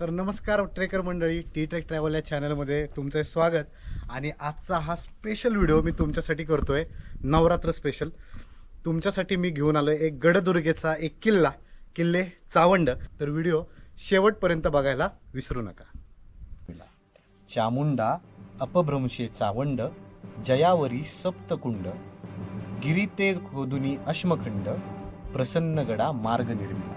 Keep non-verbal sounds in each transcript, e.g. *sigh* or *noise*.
तर नमस्कार ट्रेकर मंडळी टी ट्रेक ट्रॅव्हल या चॅनलमध्ये तुमचं स्वागत. आणि आजचा हा स्पेशल व्हिडिओ मी तुमच्यासाठी करतो आहे नवरात्र स्पेशल तुमच्यासाठी मी घेऊन आलो एक गडदुर्गेचा एक किल्ला किल्ले चावंड. तर व्हिडिओ शेवटपर्यंत बघायला विसरू नका. चामुंडा अपभ्रंशे चावंड जयावरी सप्तकुंड गिरीते खोदुनी अश्मखंड प्रसन्नगडा मार्ग निर्मिला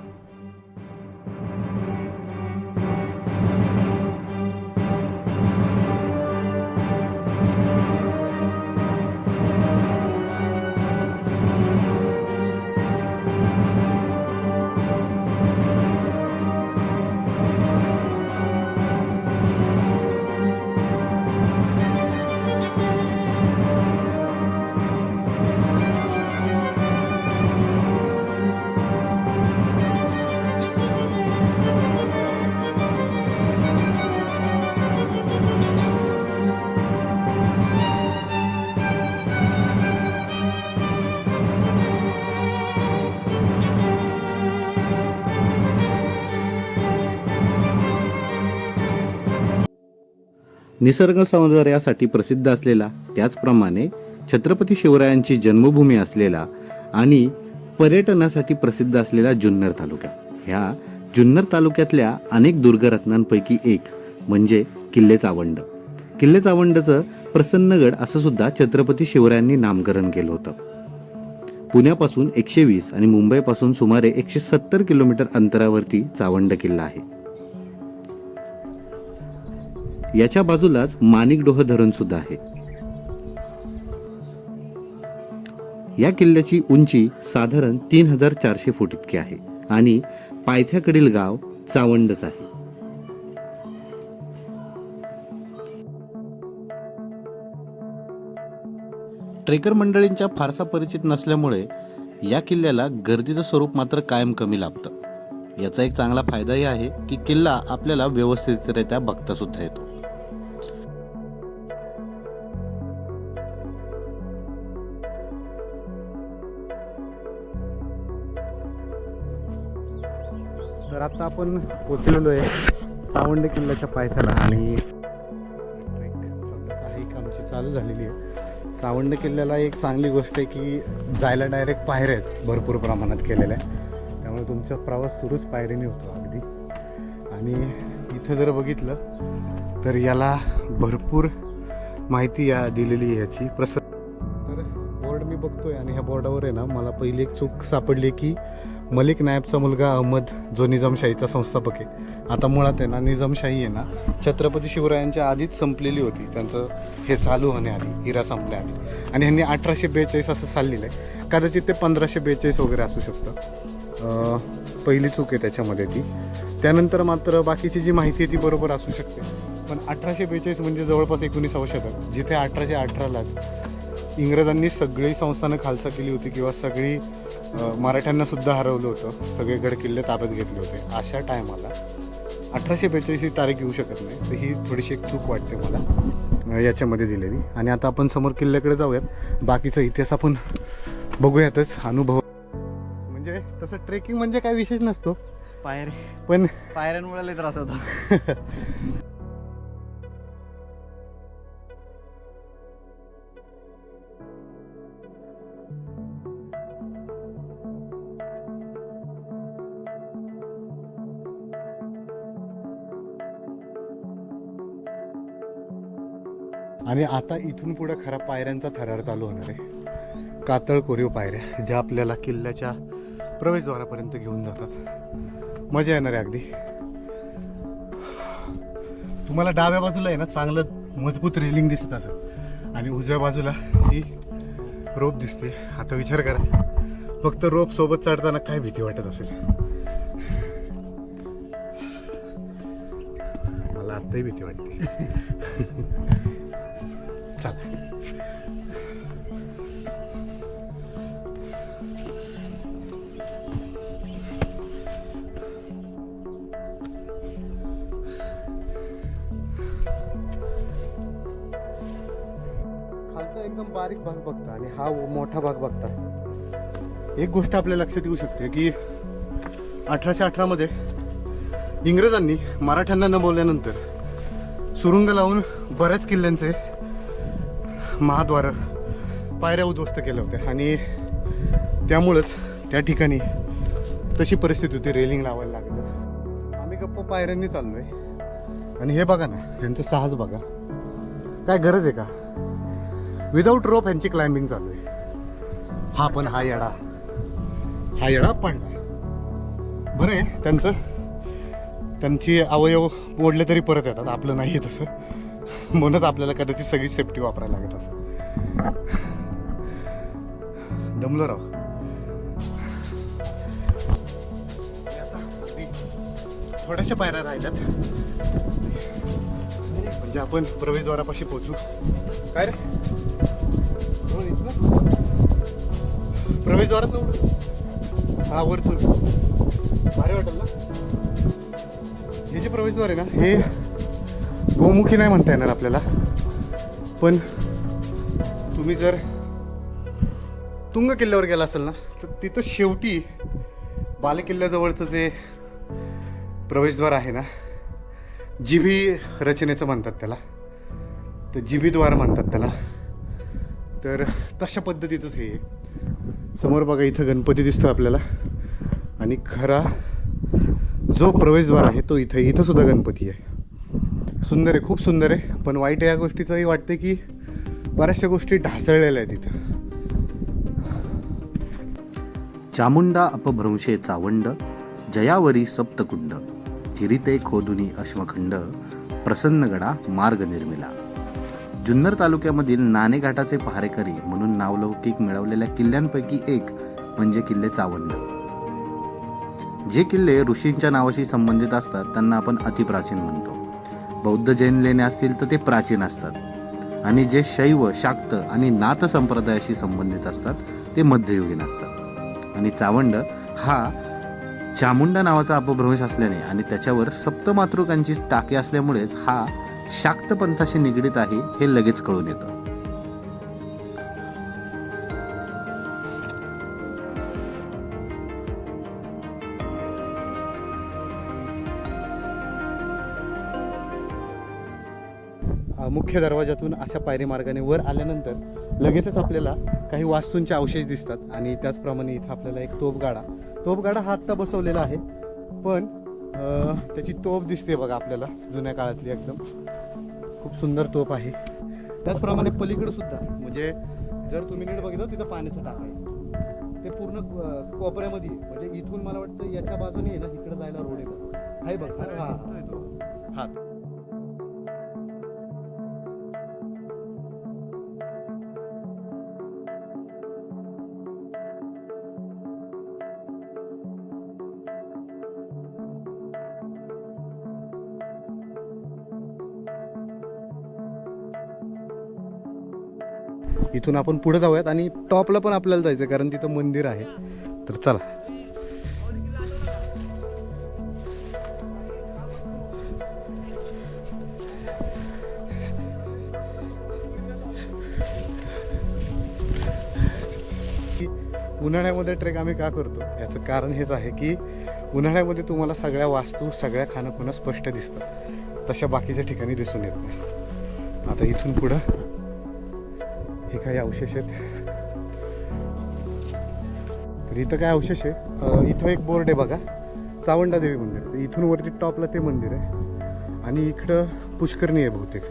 निसर्ग सौंदर्यासाठी प्रसिद्ध असलेला त्याचप्रमाणे छत्रपती शिवरायांची जन्मभूमी असलेला आणि पर्यटनासाठी प्रसिद्ध असलेला जुन्नर तालुका. ह्या जुन्नर तालुक्यातल्या अनेक दुर्गरत्नांपैकी एक म्हणजे किल्ले चावंड किल्ले चावंडचं प्रसन्नगड असं सुद्धा छत्रपती शिवरायांनी नामकरण केलं होतं. पुण्यापासून एकशे वीस आणि मुंबईपासून सुमारे एकशे सत्तर किलोमीटर अंतरावरती चावंड किल्ला आहे. याच्या बाजूलाच माणिकडोह धरण सुद्धा आहे. या किल्ल्याची उंची साधारण तीन हजार चारशे फूट इतकी आहे आणि पायथ्याकडील गाव चावंडच आहे. ट्रेकर मंडळींच्या फारसा परिचित नसल्यामुळे या किल्ल्याला गर्दीचं स्वरूप मात्र कायम कमी लाभतं. याचा एक चांगला फायदाही आहे की किल्ला आपल्याला व्यवस्थितरित्या बघता सुद्धा येतो. आता आपण पोचलेलो आहे सावंड किल्ल्याच्या पायथ्याला आणि ट्रेक छोटासा हाईक आमची चालू झालेली आहे. सावंड किल्ल्याला एक चांगली गोष्ट आहे की जायला डायरेक्ट पायऱ्या आहेत भरपूर प्रमाणात केलेल्या त्यामुळे तुमचा प्रवास सुरूच पायरीने होतो अगदी. आणि इथं जर बघितलं तर याला भरपूर माहिती या दिलेली आहे याची. प्रस तर बोर्ड मी बघतोय आणि ह्या बोर्डावर आहे ना मला पहिली एक चूक सापडली की मलिक नायबचा मुलगा अहमद जो निजामशाहीचा संस्थापक आहे. आता मुळात आहे ना निजामशाही आहे ना छत्रपती शिवरायांच्या आधीच संपलेली होती. त्यांचं हे चालू होण्याआधी हिरा संपल्याआधी. आणि ह्यांनी अठराशे बेचाळीस असं चाललेलं आहे. कदाचित ते पंधराशे बेचाळीस वगैरे असू शकतं. पहिली चूक आहे त्याच्यामध्ये ती. त्यानंतर मात्र बाकीची जी माहिती आहे ती बरोबर असू शकते. पण अठराशे बेचाळीस म्हणजे जवळपास एकोणीसावं शतक जिथे अठराशे अठरालाच इंग्रजांनी सगळी संस्थानं खालसा केली होती किंवा सगळी अ, मराठ्यांना सुद्धा हरवलं होतं. सगळे गड किल्ले ताब्यात घेतले होते. अशा टायमाला अठराशे बेचाळीस ही तारीख येऊ शकत नाही. तर ही थोडीशी एक चूक वाटते मला याच्यामध्ये दिलेली. आणि आता आपण समोर किल्ल्याकडे जाऊयात. बाकीचा इतिहास आपण बघूयातच. अनुभव. म्हणजे तसं ट्रेकिंग म्हणजे काय विशेष नसतो. पायरे पण पायऱ्यांमुळे त्रास होता. *laughs* आणि आता इथून पुढं खरा पायऱ्यांचा थरार चालू होणार आहे. कातळ कोरीव पायऱ्या ज्या आपल्याला किल्ल्याच्या प्रवेशद्वारापर्यंत घेऊन जातात. मजा येणार आहे अगदी. तुम्हाला डाव्या बाजूला आहे ना चांगलं मजबूत रेलिंग दिसत असं आणि उजव्या बाजूला ही रोप दिसते. आता विचार करा फक्त रोप सोबत चढताना काय भीती वाटत असेल? मला आत्ताही भीती वाटते. चला. खालचा एकदम बारीक भाग बघता आणि हा मोठा भाग बघता. एक गोष्ट आपल्या लक्षात येऊ शकते की अठराशे अठरामध्ये इंग्रजांनी मराठ्यांना न बोलल्यानंतर सुरुंग लावून बऱ्याच किल्ल्यांचे महाद्वार पायऱ्या उद्ध्वस्त केल्या होत्या. आणि त्यामुळंच त्या ठिकाणी तशी परिस्थिती होती रेलिंग लावायला लागलं. आम्ही गप्प पायऱ्यांनी चाललोय. आणि हे बघा ना यांचं साहस बघा. काय गरज आहे का? विदाऊट रोप यांची क्लाइम्बिंग चालू आहे. हा पण हा येडा. हा येडा पडला. बरं आहे त्यांचं त्यांची अवयव मोडले तरी परत येतात आपलं नाही आहे तसं. म्हणूनच आपल्याला कदाचित सगळी सेफ्टी वापरायला लागत असं दमलो राव. थोड्याशा पायऱ्या राहिल्यात. म्हणजे आपण प्रवेशद्वारापाशी पोहोचू. काय रे? प्रवेशद्वारात हा वरतून. भारी वाटेल ना? हे जे प्रवेशद्वार आहे ना हे गोमुखी नाही म्हणता येणार आपल्याला. पण तुम्ही जर तुंग किल्ल्यावर गेला असेल ना तर तिथं शेवटी बालेकिल्ल्याजवळचं जे प्रवेशद्वार आहे ना जिभी रचनेचं म्हणतात त्याला. तर जिभीद्वार म्हणतात त्याला. तर तशा पद्धतीचंच हे. आहे. समोर बघा इथं गणपती दिसतो आपल्याला. आणि खरा जो प्रवेशद्वार आहे तो इथं इथंसुद्धा गणपती आहे. सुंदर आहे खूप सुंदर आहे. पण वाईट या गोष्टीचंही वाटते की बऱ्याचशा गोष्टी ढासळलेल्या आहेत तिथं चामुंडा अपभ्रंशे चावंड जयावरी सप्तकुंड किरीते खोदुनी अश्वखंड प्रसन्नगडा मार्ग निर्मिला. जुन्नर तालुक्यामधील नाणेघाटाचे पहारेकरी म्हणून नावलौकिक मिळवलेल्या किल्ल्यांपैकी एक म्हणजे किल्ले चावंड. जे किल्ले ऋषींच्या नावाशी संबंधित असतात त्यांना आपण अतिप्राचीन म्हणतो. बौद्ध जैन लेणे असतील तर ते प्राचीन असतात. आणि जे शैव शाक्त आणि नाथ संप्रदायाशी संबंधित असतात ते मध्ययुगीन असतात. आणि चावंड हा चामुंडा नावाचा अपभ्रंश असल्याने आणि त्याच्यावर सप्तमातृकांची टाके असल्यामुळेच हा शाक्त पंथाशी निगडीत आहे हे लगेच कळून येतं. मुख्य दरवाजातून अशा पायरी मार्गाने वर आल्यानंतर लगेचच आपल्याला काही वास्तूंचे अवशेष दिसतात. आणि त्याचप्रमाणे इथं आपल्याला एक तोफगाडा. तोफगाडा हा आत्ता बसवलेला आहे. पण त्याची तोफ दिसते बघा आपल्याला जुन्या काळातली एकदम. खूप सुंदर तोफ आहे. त्याचप्रमाणे पलीकडे सुद्धा. म्हणजे जर तुम्ही नीट बघितलं तिथं पाण्याचं टाक आहे. ते पूर्ण कोपऱ्यामध्ये. म्हणजे इथून मला वाटतं याच्या बाजूने ना इकडे जायला रोड आहे बघा. आहे बघ. हा. इथून आपण पुढे जाऊयात आणि टॉपला पण आपल्याला जायचं आहे, कारण तिथं मंदिर आहे. तर चला. उन्हाळ्यामध्ये ट्रेक आम्ही का करतो? याचं कारण हेच आहे की उन्हाळ्यामध्ये तुम्हाला सगळ्या वास्तू सगळ्या खाणं स्पष्ट दिसतात. तशा बाकीच्या ठिकाणी दिसून येत नाही. आता इथून पुढं हे काही अवशेष आहेत. तर इथं काय अवशेष आहे? इथं एक बोर्ड आहे बघा. चावंडा देवी मंदिर. तर इथून वरती टॉपला ते मंदिर आहे. आणि इकडं पुष्करणी आहे बहुतेक.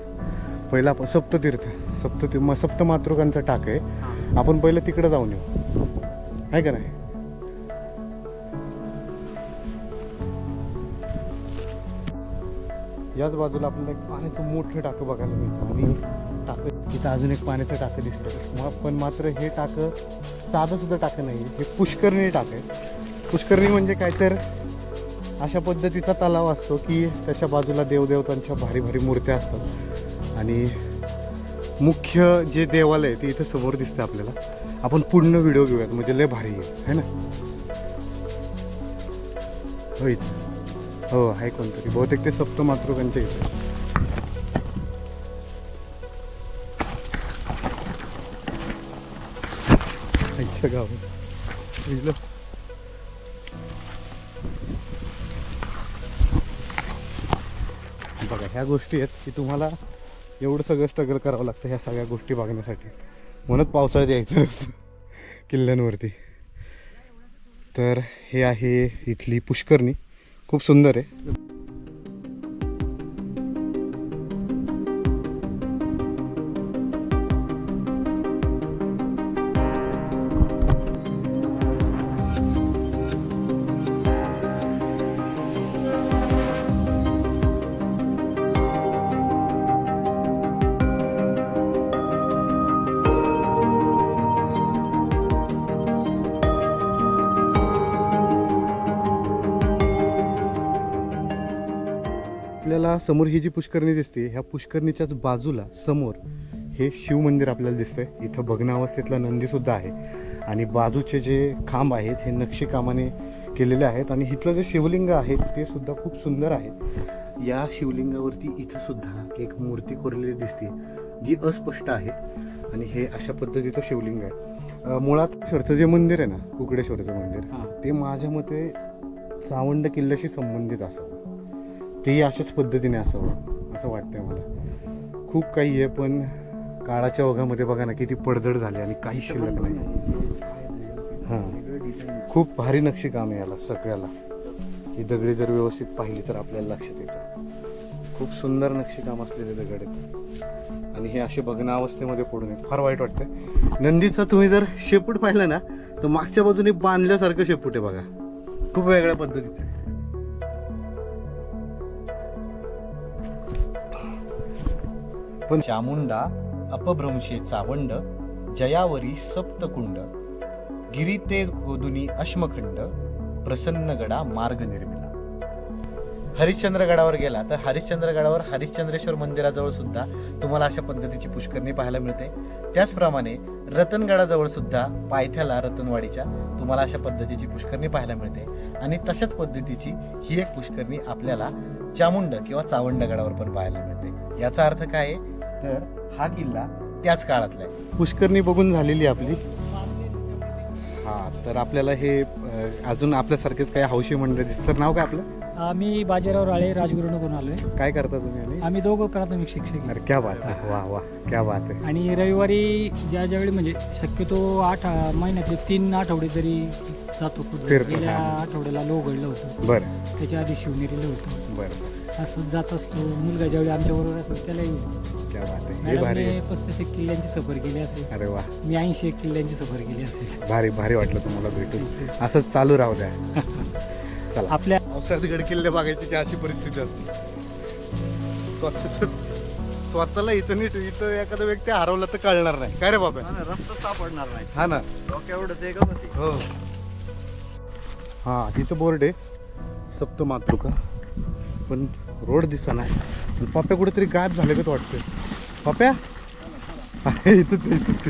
पहिला आपण सप्ततीर्थ. सप्त म सप्तमातृकांचा टाक आहे. आपण पहिलं तिकडं जाऊन येऊ. आहे का नाही? याच बाजूला आपल्याला एक पाण्याचं मोठं टाकं बघायला मिळतं. आणि टाकं तिथं अजून एक पाण्याचं टाकं दिसतं. मग पण मात्र हे टाकं साधंसुद्धा टाकं नाही हे पुष्करणी टाकं आहे पुष्करणी म्हणजे काय तर अशा पद्धतीचा तलाव असतो की त्याच्या बाजूला देवदेवतांच्या भारी भारी मूर्त्या असतात. आणि मुख्य जे देवालय आहे ते इथं समोर दिसतं आपल्याला. आपण पूर्ण व्हिडिओ घेऊयात म्हणजे लय भारी आहे. है ना? हो इथं हो आहे कोणतरी. बहुतेक ते सप्तमातृकांच्या इथे आईच्या गावात. बघा ह्या गोष्टी आहेत की तुम्हाला एवढं सगळं स्ट्रगल करावं लागतं ह्या सगळ्या गोष्टी बघण्यासाठी. म्हणत पावसाळ्यात यायचं नसतं किल्ल्यांवरती. तर हे आहे इथली पुष्करणी. खूप सुंदर आहे. समोर ही जी पुष्करणी दिसते ह्या पुष्करणीच्याच बाजूला समोर हे शिव मंदिर आपल्याला दिसतंय. इथं भग्न अवस्थेतला नंदी सुद्धा आहे. आणि बाजूचे जे खांब आहेत हे नक्षीकामाने केलेले आहेत. आणि इथलं जे शिवलिंग आहे ते सुद्धा खूप सुंदर आहे. या शिवलिंगावरती इथं सुद्धा एक मूर्ती कोरलेली दिसते जी अस्पष्ट आहे. आणि हे अशा पद्धतीचं शिवलिंग आहे. मुळात श्वरचं जे मंदिर आहे ना कुकडेश्वरचं मंदिर ते माझ्या मते सावंड किल्ल्याशी संबंधित असावं. तेही अशाच पद्धतीने असावं असं वाटतंय मला. खूप काही आहे पण काळाच्या ओघामध्ये बघा ना किती पडझड झाली आणि काही शिल्लक नाही. हां. खूप भारी नक्षीकाम आहे याला सगळ्याला. ही दगडी जर व्यवस्थित पाहिली तर आपल्याला लक्षात येतं. खूप सुंदर नक्षीकाम असलेले दगड आहेत. आणि हे असे बघणं अवस्थेमध्ये पडून आहेत. फार वाईट वाटतं नंदीचा तुम्ही जर शेपूट पाहिला ना तर मागच्या बाजूने बांधल्यासारखं शेपूट आहे बघा. खूप वेगळ्या पद्धतीचं पण चामुंडा अपभ्रंशे चावंड जयावरी सप्तकुंड गिरी ते गोदुनी अश्मखंड प्रसन्नगडा मार्ग निर्मिला. हरिश्चंद्रगडावर गेला तर हरिश्चंद्रगडावर हरिश्चंद्रेश्वर मंदिराजवळ सुद्धा तुम्हाला अशा पद्धतीची पुष्करणी पाहायला मिळते. त्याचप्रमाणे रतनगडाजवळ सुद्धा पायथ्याला रतनवाडीच्या तुम्हाला अशा पद्धतीची पुष्करणी पाहायला मिळते. आणि तशाच पद्धतीची ही एक पुष्करणी आपल्याला चामुंड किंवा चावंड गडावर पण पाहायला मिळते. याचा अर्थ काय आहे? तर हा किल्ला त्याच काळातला आहे. पुष्करणी बघून झालेली आपली. हा तर आपल्याला हे अं, अजून आपल्यासारखेच काही हौशी मंडळ दिसत सर नाव काय आपलं? आम्ही बाजीराव राळे राजगुरुनगरून आलोय. काय करता तुम्ही आणि? आम्ही दोघं प्राथमिक शिक्षक आहे. अरे क्या बात आहे. वा वा क्या बात आहे. आणि रविवारी ज्या ज्यावेळी म्हणजे शक्यतो आठ महिन्यातले तीन आठवडे तरी जातो कुठं. फिरतो, गेल्या हा. आठवड्याला लोहगडलं होतं. बरं. त्याच्या आधी शिवनेरीला होतं. बरं. असं जात असतो. मुलगा ज्यावेळी आमच्या बरोबर असतो त्यालाही क्या बात आहे हे भारी आहे. पस्तीस एक किल्ल्यांची सफर केली असेल. अरे वा मी ऐंशी एक किल्ल्यांची सफर केली असेल. भारी भारी वाटलं तुम्हाला भेटून. असंच चालू राहू द्या. *laughs* चला. आपल्या पावसाळ्यात गड किल्ले बघायची की अशी परिस्थिती असते? स्वतःच स्वतःला इथं नीट इथं एखादा व्यक्ती हरवला तर कळणार नाही. काय रे बाबा? हा ना, रस्ता सापडणार नाही. हा ना. डोक्या एवढं ते का होती हो. हा इथं बोर्ड आहे. सप्त मातृका. पण रोड दिसा नाही पप्या कुठेतरी गायब झाले का वाटतंय? पप्या? आहे इथंच इथंच.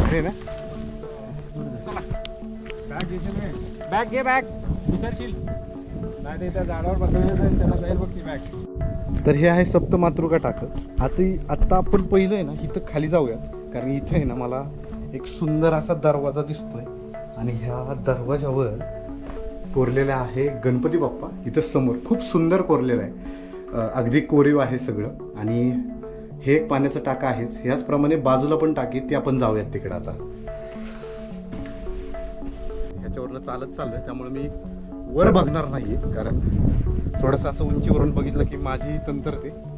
अरे ना. बॅग घे बॅग. विसरशील. नाही त्या झाडावर बसवलं त्याला जाईल बघ ती बॅग. तर हे आहे सप्त मातृका टाकत. आता आत्ता आपण पहिलं आहे ना इथं खाली जाऊयात कारण इथं आहे ना मला एक सुंदर असा दरवाजा दिसतोय. आणि ह्या दरवाजावर कोरलेला आहे गणपती बाप्पा. इथं समोर खूप सुंदर कोरलेलं आहे. अगदी कोरीव आहे सगळं. आणि हे एक पाण्याचं टाका आहेच. ह्याचप्रमाणे बाजूला पण टाकी ती आपण जाऊयात तिकडे आता. ह्याच्यावरनं चालत चाललोय. त्यामुळे मी वर बघणार नाहीये कारण थोडंसं असं उंचीवरून बघितलं की माझी तंत्र ते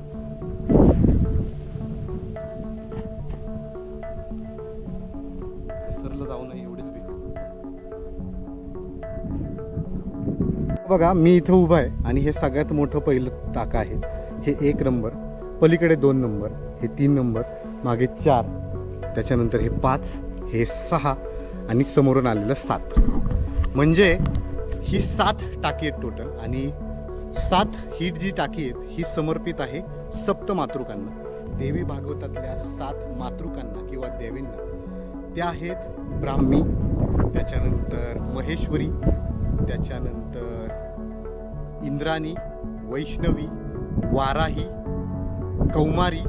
बघा मी इथं उभा आहे आणि हे सगळ्यात मोठं पहिलं टाका आहे. हे एक नंबर पलीकडे दोन नंबर हे तीन नंबर मागे चार त्याच्यानंतर हे पाच हे सहा आणि समोरून आलेलं सात. म्हणजे ही सात टाकी आहेत टोटल आणि सात ही जी टाकी आहेत ही समर्पित आहे सप्त मातृकांना. देवी भागवतातल्या सात मातृकांना किंवा देवींना. त्या आहेत ब्राह्मी त्याच्यानंतर महेश्वरी त्याच्यानंतर इंद्राणी वैष्णवी वाराही कौमारी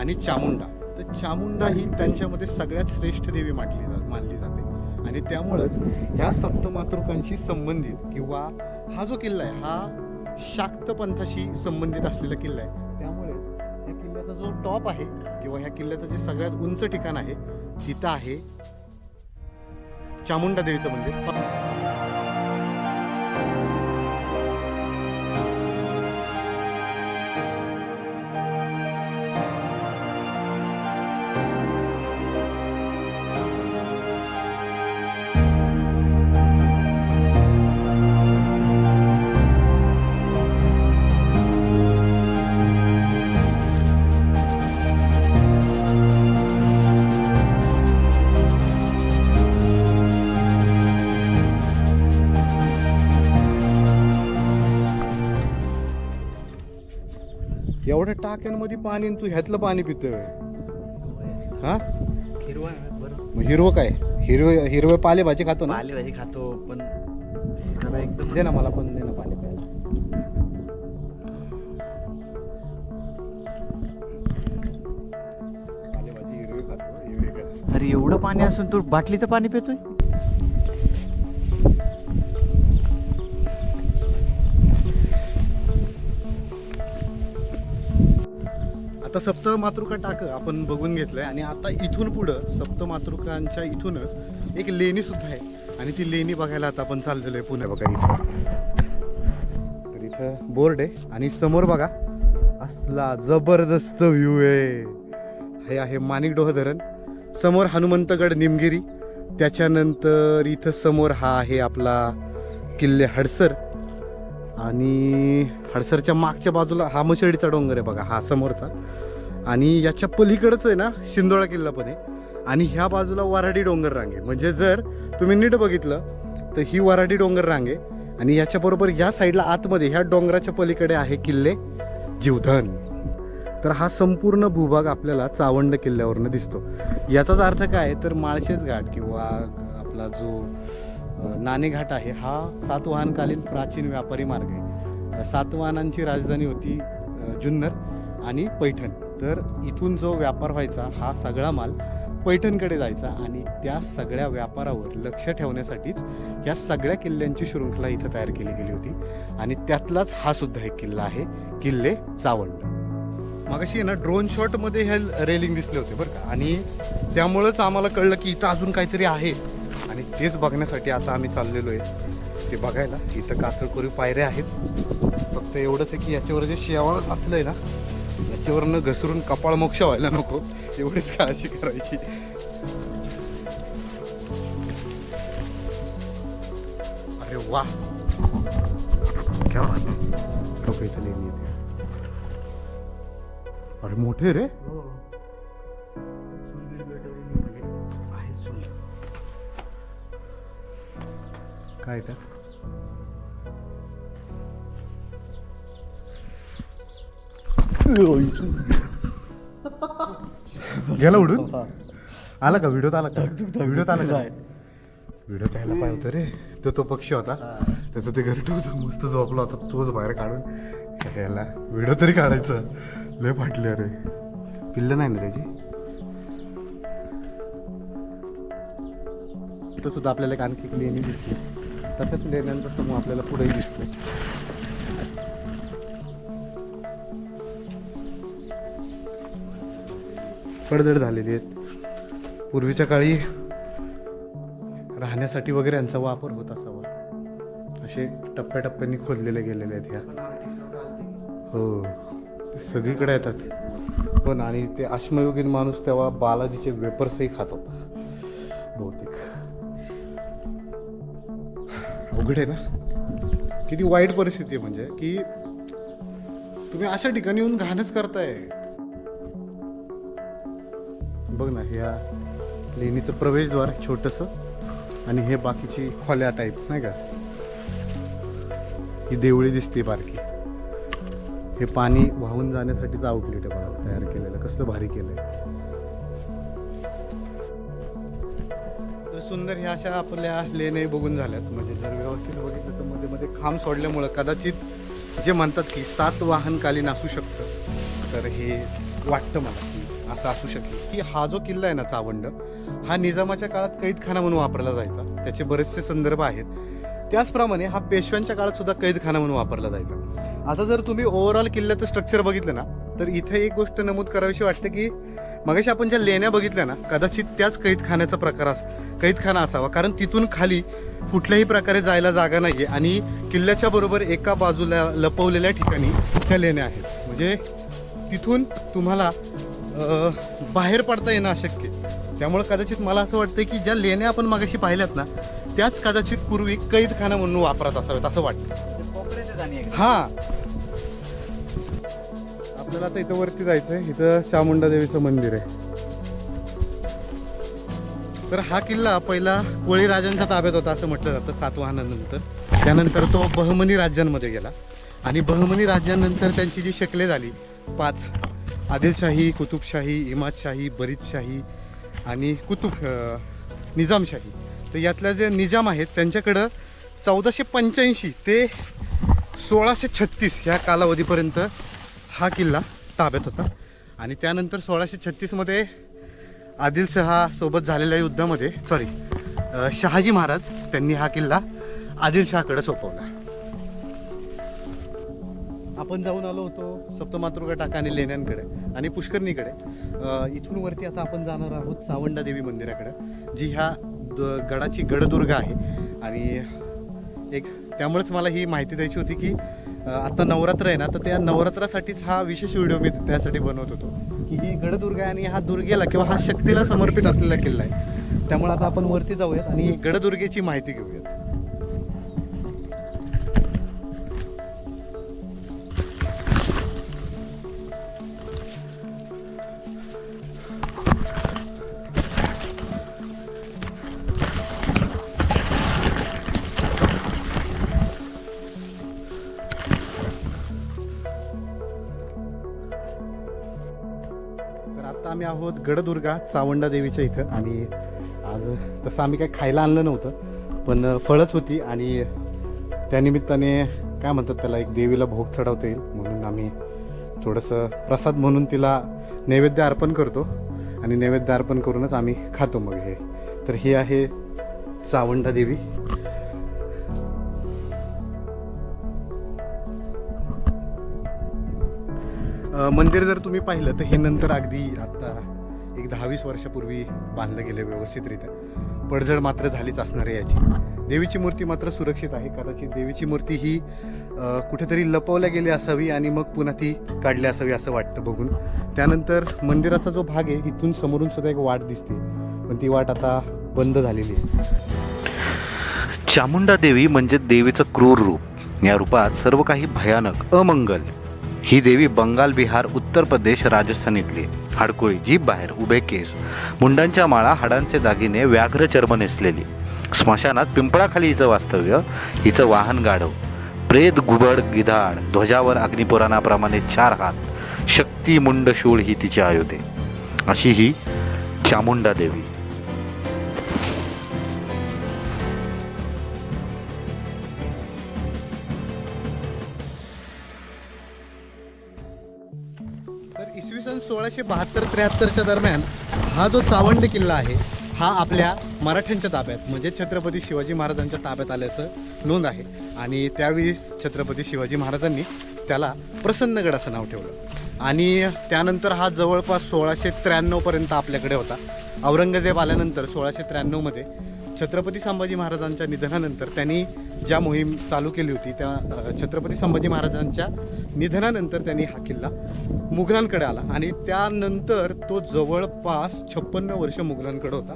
आणि चामुंडा. तर चामुंडा ही त्यांच्यामध्ये सगळ्यात श्रेष्ठ देवी मानली जा मानली जाते. आणि त्यामुळंच ह्या सप्तमातृकांशी संबंधित किंवा हा जो किल्ला आहे हा शाक्त पंथाशी संबंधित असलेला किल्ला आहे. त्यामुळेच ह्या किल्ल्याचा जो टॉप आहे किंवा ह्या किल्ल्याचं जे सगळ्यात उंच ठिकाण आहे तिथं आहे चामुंडा देवीचं मंदिर. एवढ्या टाक्यांमध्ये पाणी आणि तू ह्यातलं पाणी पितोय. हा? हिरवा मग हिरवं काय? हिरवे हिरवे पालेभाजी खातो ना? पालेभाजी खातो पण जरा एकदम दे ना मला पण दे ना पाणी प्यायला. पालेभाजी हिरवी खातो हिरवी काय अरे एवढं पाणी असून तू बाटलीचं पाणी पितोय? आता सप्त मातृका टाक आपण बघून घेतलंय आणि आता इथून पुढं सप्त मातृकांच्या इथूनच एक लेणी सुद्धा आहे. आणि ती लेणी बघायला आता आपण चाललेलो आहे पुणे. बघा इथं. तर इथं बोर्ड आहे आणि समोर बघा असला जबरदस्त व्ह्यू आहे. हे आहे माणिकडोह धरण समोर हनुमंतगड निमगिरी. त्याच्यानंतर इथं समोर हा आहे आपला किल्ले हडसर. आणि हडसरच्या मागच्या बाजूला हा मशेडीचा डोंगर आहे बघा हा समोरचा. आणि याच्या पलीकडंच आहे ना शिंदोळा किल्ला पण आहे. आणि ह्या बाजूला वराडी डोंगर रांगे. म्हणजे जर तुम्ही नीट बघितलं तर ही वराडी डोंगर रांगे. आणि याच्याबरोबर या साईडला आतमध्ये ह्या डोंगराच्या पलीकडे आहे किल्ले जीवधन. तर हा संपूर्ण भूभाग आपल्याला चावंड किल्ल्यावरनं दिसतो. याचाच अर्थ काय? तर माळशेज घाट किंवा आपला जो नाणेघाट नाणे घाट आहे हा सातवाहनकालीन प्राचीन व्यापारी मार्ग आहे. सातवाहनांची राजधानी होती जुन्नर आणि पैठण. तर इथून जो व्यापार व्हायचा हा सगळा माल पैठणकडे जायचा आणि त्या सगळ्या व्यापारावर लक्ष ठेवण्यासाठीच या सगळ्या किल्ल्यांची शृंखला इथं तयार केली गेली होती. आणि त्यातलाच हा सुद्धा एक किल्ला आहे किल्ले चावंड. मागाशी आहे ना ड्रोन शॉटमध्ये हे रेलिंग दिसले होते बरं का? आणि त्यामुळंच आम्हाला कळलं की इथं अजून काहीतरी आहे. आणि तेच बघण्यासाठी आता आम्ही चाललेलो आहे. ते बघायला इथं कातळकोरी पायऱ्या आहेत. फक्त एवढंच आहे की याच्यावर जे शेवाळ आहे ना याच्यावरनं घसरून कपाळ मोक्ष व्हायला नको. एवढीच काळजी करायची. अरे वा. अरे मोठे रे. काय त्या गेला उडून? आला का? व्हिडिओत आला का? व्हिडिओत आला का? व्हिडिओ त्याला पाहिजे होतं रे. तो तो पक्षी होता. त्याचं ते घरी होतं मस्त झोपला होता. तोच बाहेर काढून याला व्हिडिओ तरी काढायचा. लय फाटले अरे पिल्लं नाही ना त्याची? इथं सुद्धा आपल्याला एक आणखी लेणी दिसते. तशाच लेण्यांचा समूह आपल्याला पुढेही दिसतोय. पडझड झालेली आहेत. पूर्वीच्या काळी राहण्यासाठी वगैरे यांचा वापर होत असावा. असे टप्प्याटप्प्यांनी खोदलेले गेलेले आहेत ह्या हो सगळीकडे येतात. पण आणि ते अश्मयोगीन माणूस तेव्हा बालाजीचे वेपर्सही खात होता. बहुतेक. अवघड आहे ना? किती वाईट परिस्थिती आहे म्हणजे की तुम्ही अशा ठिकाणी येऊन घाणच करताय. बघ ना ह्या लेणीचं प्रवेशद्वार छोटस आणि हे बाकीची खोल्या टाईप नाही का? ही देवळी दिसते बारकी. हे पाणी वाहून जाण्यासाठीच आउटलेट आहे बघा तयार केलेलं. कसलं भारी केलंय. तर सुंदर ह्या अशा आपल्या लेणे बघून झाल्यात. म्हणजे जर व्यवस्थित बघितलं तर मध्ये मध्ये खांब सोडल्यामुळं कदाचित जे म्हणतात की सात वाहनकालीन असू शकतं तर हे वाटतं मला. असं असू शकेल. की हा जो किल्ला आहे ना चावंड हा निजामाच्या काळात कैदखाना म्हणून वापरला जायचा. त्याचे बरेचसे संदर्भ आहेत. त्याचप्रमाणे हा पेशव्यांच्या काळात सुद्धा कैदखाना म्हणून वापरला जायचा. आता जर तुम्ही ओव्हरऑल किल्ल्याचं स्ट्रक्चर बघितलं ना तर इथे एक गोष्ट नमूद करावीशी वाटते की मगाशी आपण ज्या लेण्या बघितल्या ना कदाचित त्याच कैदखान्याचा प्रकार अस कैदखाना असावा. कारण तिथून खाली कुठल्याही प्रकारे जायला जागा नाही आहे आणि किल्ल्याच्या बरोबर एका बाजूला लपवलेल्या ठिकाणी त्या लेण्या आहेत. म्हणजे तिथून तुम्हाला बाहेर पडता येणं अशक्य. आहे. त्यामुळे कदाचित मला असं वाटतं की ज्या लेण्या आपण मागाशी पाहिल्यात ना त्याच कदाचित पूर्वी कैदखाना म्हणून वापरत असावेत असं वाटतं. आहे. हा. आपल्याला आता इथं वरती जायचंय. इथं चामुंडा देवीचं मंदिर आहे. तर हा किल्ला पहिला कोळी राजांच्या ताब्यात होता असं म्हटलं जातं सातवाहनानंतर त्यानंतर तो बहमनी राज्यांमध्ये गेला. आणि बहमनी राज्यानंतर त्यांची जी शकले झाली पाच आदिलशाही कुतुबशाही इमादशाही बरीदशाही आणि कुतुब निजामशाही. तर यातल्या जे निजाम आहेत त्यांच्याकडं चौदाशे पंच्याऐंशी ते सोळाशे छत्तीस ह्या कालावधीपर्यंत हा किल्ला ताब्यात होता. आणि त्यानंतर सोळाशे छत्तीसमध्ये आदिलशहासोबत झालेल्या युद्धामध्ये सॉरी शहाजी महाराज त्यांनी हा किल्ला आदिलशहाकडे सोपवला. आपण जाऊन आलो होतो सप्तमातृका टाका आणि लेण्यांकडे आणि पुष्करणीकडे. इथून वरती आता आपण जाणार आहोत सावंडा देवी मंदिराकडे जी ह्या द- गडाची गडदुर्ग आहे. आणि एक त्यामुळेच मला ही माहिती द्यायची होती की आता नवरात्र आहे ना तर त्या नवरात्रासाठीच हा विशेष व्हिडिओ मी त्यासाठी बनवत होतो. की ही गडदुर्ग आहे आणि हा दुर्गेला किंवा हा शक्तीला समर्पित असलेला किल्ला आहे. त्यामुळे आता आपण वरती जाऊयात आणि गडदुर्गेची माहिती घेऊयात. आहोत गडदुर्गा चावंडा देवीच्या इथं. आणि आज तसं आम्ही काय खायला आणलं नव्हतं पण फळच होती आणि त्यानिमित्ताने काय म्हणतात त्याला एक देवीला भोग चढवता येईल म्हणून आम्ही थोडंसं प्रसाद म्हणून तिला नैवेद्य अर्पण करतो आणि नैवेद्य अर्पण करूनच आम्ही खातो मग हे. तर ही आहे चावंडा देवी. मंदिर जर तुम्ही पाहिलं तर हे नंतर अगदी आता एक दहा वीस वर्षापूर्वी बांधलं गेलं व्यवस्थितरित्या. पडझड मात्र झालीच असणार आहे याची. देवीची मूर्ती मात्र सुरक्षित आहे. कदाचित देवीची मूर्ती ही कुठेतरी लपवल्या गेली असावी आणि मग पुन्हा ती काढली असावी असं वाटतं बघून. त्यानंतर मंदिराचा जो भाग आहे इथून समोरून सुद्धा एक वाट दिसते. पण ती वाट आता बंद झालेली आहे. चामुंडा देवी म्हणजे देवीचं क्रूर रूप. या रूपात सर्व काही भयानक अमंगल. ही देवी बंगाल बिहार उत्तर प्रदेश राजस्थान इथली. हाडकोळी जीभ बाहेर उभे केस. मुंडांच्या माळा हाडांचे दागिने व्याघ्र चर्म नेसलेली. स्मशानात पिंपळाखाली हिचं वास्तव्य हिचं वाहन गाढव. प्रेत गुबड गिधाड ध्वजावर अग्निपुराणाप्रमाणे चार हात. शक्ती मुंड शूळ ही तिची आयुधे. अशी ही चामुंडा देवी. सोळाशे बहात्तर त्र्याहत्तरच्या दरम्यान हा जो चावंड किल्ला आहे हा आपल्या मराठ्यांच्या ताब्यात म्हणजे छत्रपती शिवाजी महाराजांच्या ताब्यात आल्याचं नोंद आहे. आणि त्यावेळी छत्रपती शिवाजी महाराजांनी त्याला प्रसन्नगड असं नाव ठेवलं. आणि त्यानंतर हा जवळपास सोळाशे त्र्याण्णवपर्यंत आपल्याकडे होता. औरंगजेब आल्यानंतर सोळाशे त्र्याण्णवमध्ये छत्रपती संभाजी महाराजांच्या निधनानंतर त्यांनी ज्या मोहीम चालू केली होती त्या छत्रपती संभाजी महाराजांच्या निधनानंतर त्यांनी हा किल्ला मुघलांकडे आला आणि त्यानंतर तो जवळपास छप्पन्न वर्ष मुघलांकडे होता.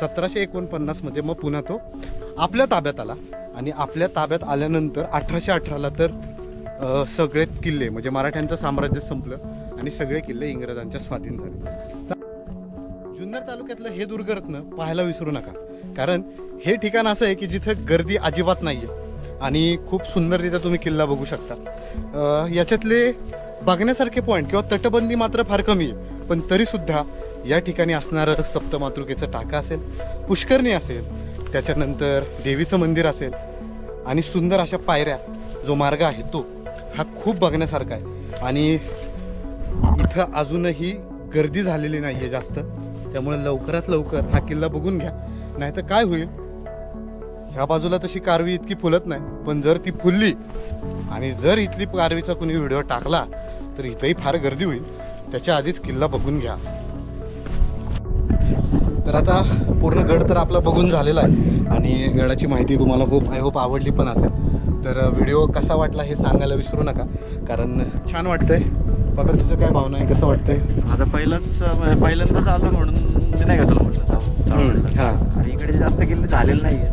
सतराशे एकोणपन्नासमध्ये मग पुन्हा तो आपल्या ताब्यात आला आणि आपल्या ताब्यात आल्यानंतर अठराशे अठराला तर सगळे किल्ले म्हणजे मराठ्यांचं साम्राज्य संपलं आणि सगळे किल्ले इंग्रजांच्या स्वाधीन झाले. जुन्नर तालुक्यातलं हे दुर्गरत्न पाहायला विसरू नका. कारण हे ठिकाण असं आहे की जिथं गर्दी अजिबात नाही आहे आणि खूप सुंदररित्या तुम्ही किल्ला बघू शकता. याच्यातले बघण्यासारखे पॉईंट किंवा तटबंदी मात्र फार कमी आहे. पण तरीसुद्धा या ठिकाणी असणारं सप्तमातृकेचं टाका असेल पुष्करणी असेल त्याच्यानंतर देवीचं मंदिर असेल आणि सुंदर अशा पायऱ्या जो मार्ग आहे तो हा खूप बघण्यासारखा आहे. आणि इथं अजूनही गर्दी झालेली नाही आहे जास्त. त्यामुळे लवकरात लवकर हा किल्ला बघून घ्या. नाही तर काय होईल? ह्या बाजूला तशी कारवी इतकी फुलत नाही. पण जर ती फुलली आणि जर इथली कारवीचा कोणी व्हिडिओ टाकला तर इथंही फार गर्दी होईल. त्याच्या आधीच किल्ला बघून घ्या. तर आता पूर्ण गड तर आपला बघून झालेला आहे. आणि गडाची माहिती तुम्हाला खूप आय होप आवडली पण असेल. तर uh, व्हिडिओ कसा वाटला हे सांगायला विसरू नका. कारण uh, छान वाटतंय. बघा तुझं काय भावना आहे? कसं वाटतंय? आता पहिलंच पहिल्यांदाच आलो म्हणून मी नाही का तुला म्हटलं जाऊ- जाऊ म्हटलं. हा. आणि इकडे जास्त किल्ले झालेले नाहीये.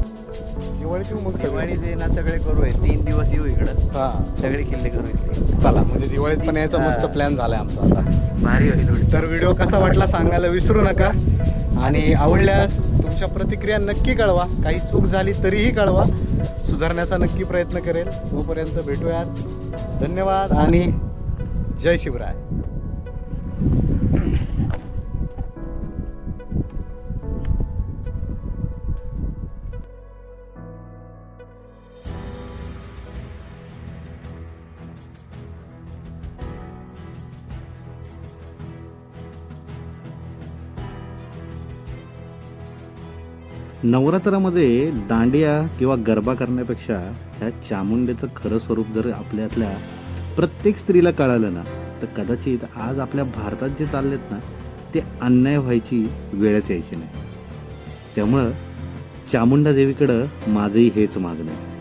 दिवाळी येऊ मग दिवाळी ते ना सगळे करू आहे. तीन दिवस येऊ इकडं. हा. सगळे किल्ले करू इथे चला म्हणजे दिवाळीत पण यायचा मस्त. प्लॅन झालाय आमचा आता. भारी होईल उलट. तर व्हिडिओ कसा वाटला सांगायला विसरू नका. आणि आवडल्यास तुमच्या प्रतिक्रिया नक्की कळवा. काही चूक झाली तरीही कळवा. सुधारण्याचा नक्की प्रयत्न करेल. तोपर्यंत भेटूयात. धन्यवाद आणि जय शिवराय. नवरात्रामध्ये दांडिया किंवा गरबा करण्यापेक्षा ह्या चामुंडेचं खरं स्वरूप जर आपल्यातल्या प्रत्येक स्त्रीला कळालं ना तर कदाचित आज आपल्या भारतात जे चाललेत ना ते अन्याय व्हायची वेळच यायची नाही. त्यामुळं चामुंडा देवीकडं माझंही हेच मागणं आहे.